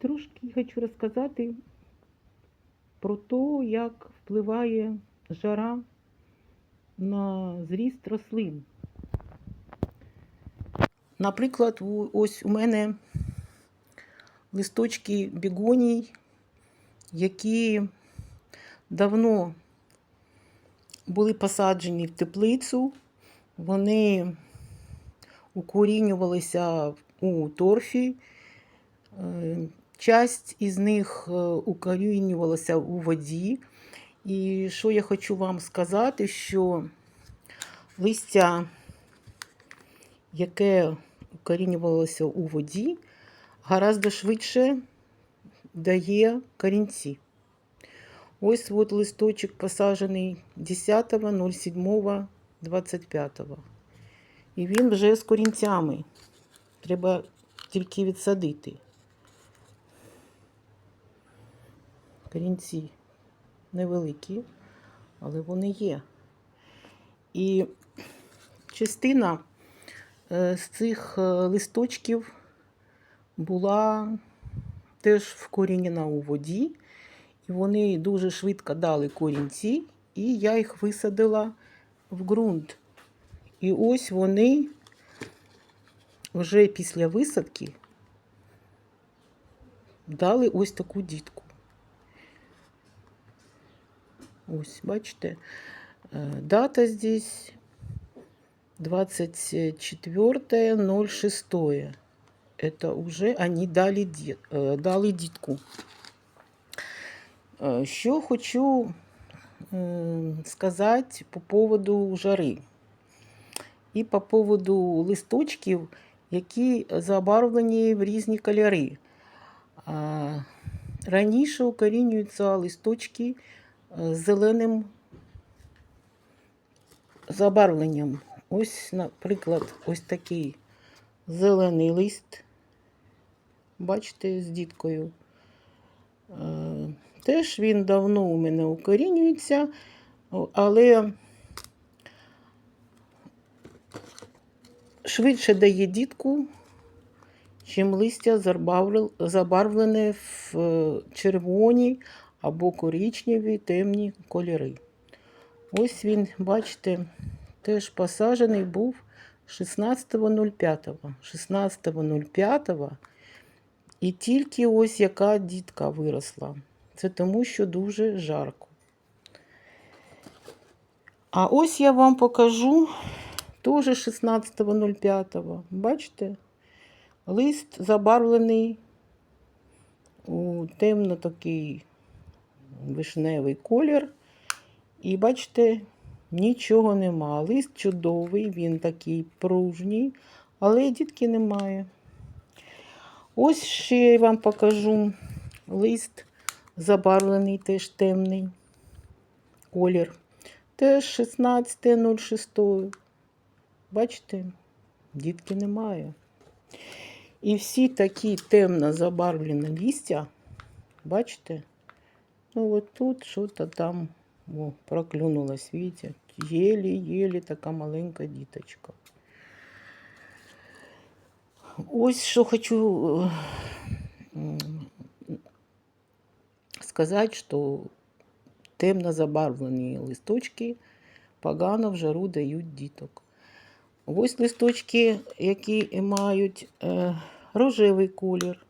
Трошки хочу розказати про те, як впливає жара на зріст рослин. Наприклад, ось у мене листочки бігоній, які давно були посаджені в теплицю, вони укорінювалися у торфі. Часть із них е, укорінювалася у воді. І що я хочу вам сказати, що листя, яке укорінювалося у воді, гораздо швидше дає корінці. Ось от листочок посаджений 10.07.25. І він вже з корінцями. Треба тільки відсадити. Корінці невеликі, але вони є. І частина е, з цих е, листочків була теж вкорінена у воді, і вони дуже швидко дали корінці, і я їх висадила в ґрунт. І ось вони вже після висадки дали ось таку дітку. Ось, бачите, е, дата здесь 24.06. Это уже они дали, е, дали дітку. Е, Що хочу сказати по поводу жари і по поводу листочків, які забарвлені в різні кольори. Раніше укорінюються листочки зеленим забарвленням. Ось, наприклад, ось такий зелений лист. Бачите, з діткою. Е, Теж він давно у мене укорінюється, але швидше дає дітку, чим листя забарвлене в е, червоні або коричневі темні кольори. Ось він, бачите, теж посаджений був 16.05. 16.05 і тільки ось яка дітка виросла. Це тому, що дуже жарко. А ось я вам покажу теж 16.05. Бачите? Лист забарвлений у темно такий вишневий колір. І бачите, нічого нема. Лист чудовий, він такий пружній, але дітки немає. Ось ще я вам покажу лист забарвлений, теж темний колір. Теж 16.06. Бачите, дітки немає. І всі такі темно забарвлені листя, бачите, ну от тут щось там о, проклюнулось, видите, єлі-єлі така маленька діточка. Ось що хочу сказати, що темно забарвлені листочки погано в жару дають діток. Ось листочки, які мають е, рожевий колір,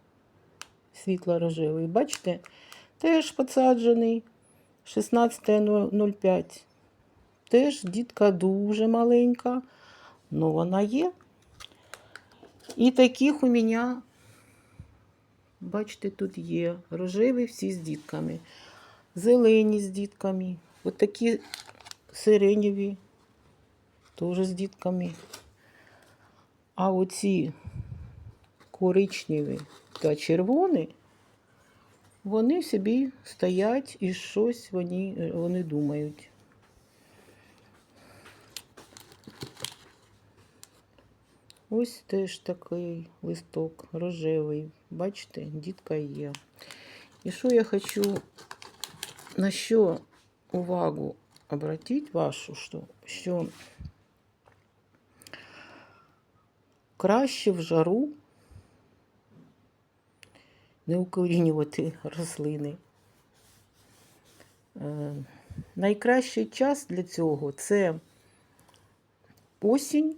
світло-рожевий. Бачите, теж посаджений 16.05. Теж дітка дуже маленька, але вона є. І таких у мене, бачите, тут є рожеві всі з дітками, зелені з дітками, от такі сиренєві теж з дітками. А оці коричневі та червоні, вони собі стоять і щось вони, вони думають. Ось теж такий листок рожевий. Бачите, дітка є. І що я хочу на що увагу обратити вашу, що, що краще в жару не укорінювати рослини. Е, Найкращий час для цього це осінь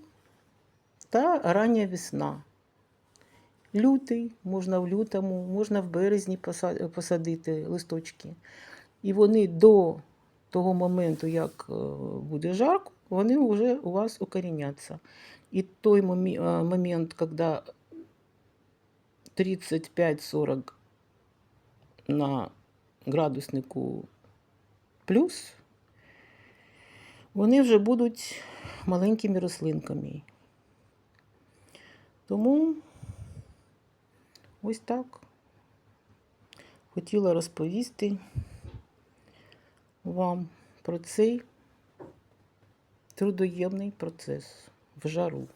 та рання весна. Лютий, можна в лютому, можна в березні посадити листочки. І вони до того моменту, як е, буде жарко, вони вже у вас укоріняться. І той е, момент, коли 35-40 на градуснику плюс, вони вже будуть маленькими рослинками. Тому ось так. Хотіла розповісти вам про цей трудоємний процес в жару.